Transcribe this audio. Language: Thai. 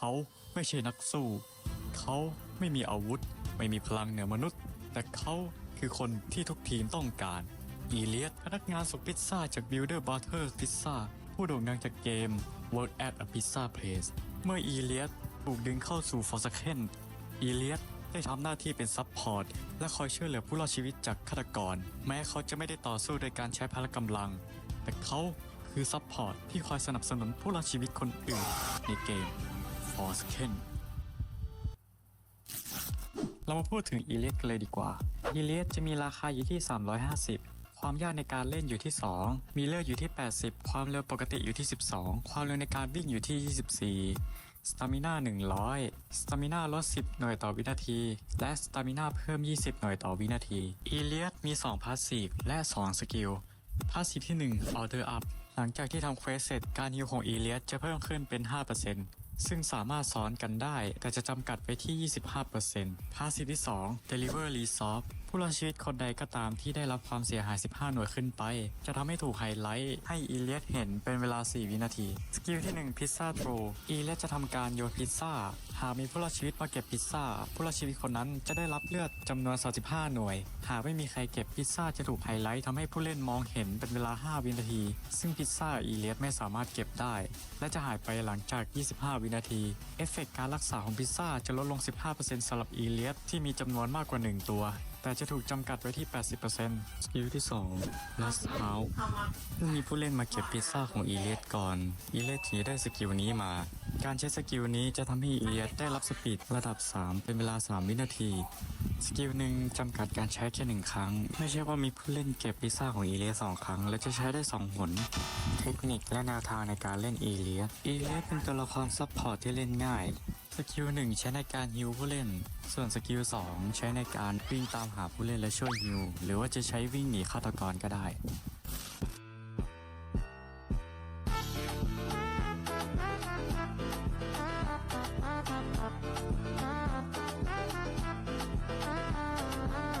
เขาไม่ใช่นักสู้ เขาไม่มีอาวุธ ไม่มีพลังเหนือมนุษย์ แต่เขาคือคนที่ทุกทีมต้องการ อีเลียสพนักงานส่งพิซซ่าจาก Builder Butter Pizza ผู้โด่งดังจากเกม Work at a Pizza Place เมื่ออีเลียสถูกดึงเข้าสู่ Forsaken อีเลียสได้ทำหน้าที่เป็นซัพพอร์ตและคอยช่วยเหลือผู้รอดชีวิตจากฆาตกร แม้เขาจะไม่ได้ต่อสู้โดยการใช้พละกำลัง แต่เขาคือซัพพอร์ตที่คอยสนับสนุนผู้รอดชีวิตคนอื่นในเกม Forsaken เรามาพูดถึงอีเลียกันเลยดีกว่า อีเลียจะมีราคาอยู่ที่ 350 ความยากในการเล่นอยู่ที่ 2 มีเลือดอยู่ที่ 80 ความเร็วปกติอยู่ที่ 12 ความเร็วในการวิ่งอยู่ที่ 24 สตามิน่า100 สตามิน่าลด 10 หน่วยต่อวินาที และสตามิน่าเพิ่ม 20 หน่วยต่อวินาที อีเลียสมี 2 พาสซีฟและ 2 สกิล พาสซีฟที่1 Order Up หลังจากที่ทำเควสเสร็จการฮิวของอีเลียสจะเพิ่มขึ้นเป็น 5% ซึ่งสามารถสอนกันได้ แต่จะจำกัดไปที่ 25%พาสซีที่ 2 Deliver Resolve ผู้รอดชีวิตคนใดก็ตามที่ได้รับความเสียหาย 15 หน่วยขึ้นไป จะทำให้ถูกไฮไลท์ ให้อีเลียสเห็นเป็นเวลา 4 วินาที สกิลที่1 Pizza Throw อีเลียสจะทำการโยนพิซซ่า หากมีผู้รอดชีวิตมาเก็บพิซซ่า ผู้รอดชีวิตคนนั้นจะได้รับเลือดจำนวน 35 หน่วย หากไม่มีใครเก็บพิซซ่าจะถูกไฮไลท์ทำให้ผู้เล่นมองเห็นเป็นเวลา 5 วินาที ซึ่งพิซซ่าอีเลียสไม่สามารถเก็บได้ และจะหายไปหลังจาก 25 วินาที เอฟเฟกต์การรักษาของพิซซ่าจะลดลง 15%สำหรับอีเลียสที่มีจำนวนมากกว่า 1 ตัวแต่จะถูกจำกัดไว้ที่ 80%สกิลที่2 Last House เมื่อมีผู้เล่นมาเก็บพิซซ่าของอีเลียสก่อน อีเลียสถึงจะได้สกิลนี้มา การใช้สกิลนี้จะทำให้อีเลียสได้รับสปีดระดับ 3 เป็นเวลา 3 วินาที สกิลหนึ่งจำกัดการใช้แค่หนึ่งครั้ง ไม่ใช่ว่ามีผู้เล่นเก็บพิซ่าของอีเลียสสองครั้ง และจะใช้ได้สองหน เทคนิคและแนวทางในการเล่นอีเลียสอีเลียเป็นตัวละครซัพพอร์ตที่เล่นง่ายสกิลหนึ่งใช้ในการฮิวผู้เล่น ส่วนสกิลสองใช้ในการวิ่งตามหาผู้เล่นและช่วยฮิวหรือว่าจะใช้วิ่งหนีฆาตกรก็ได้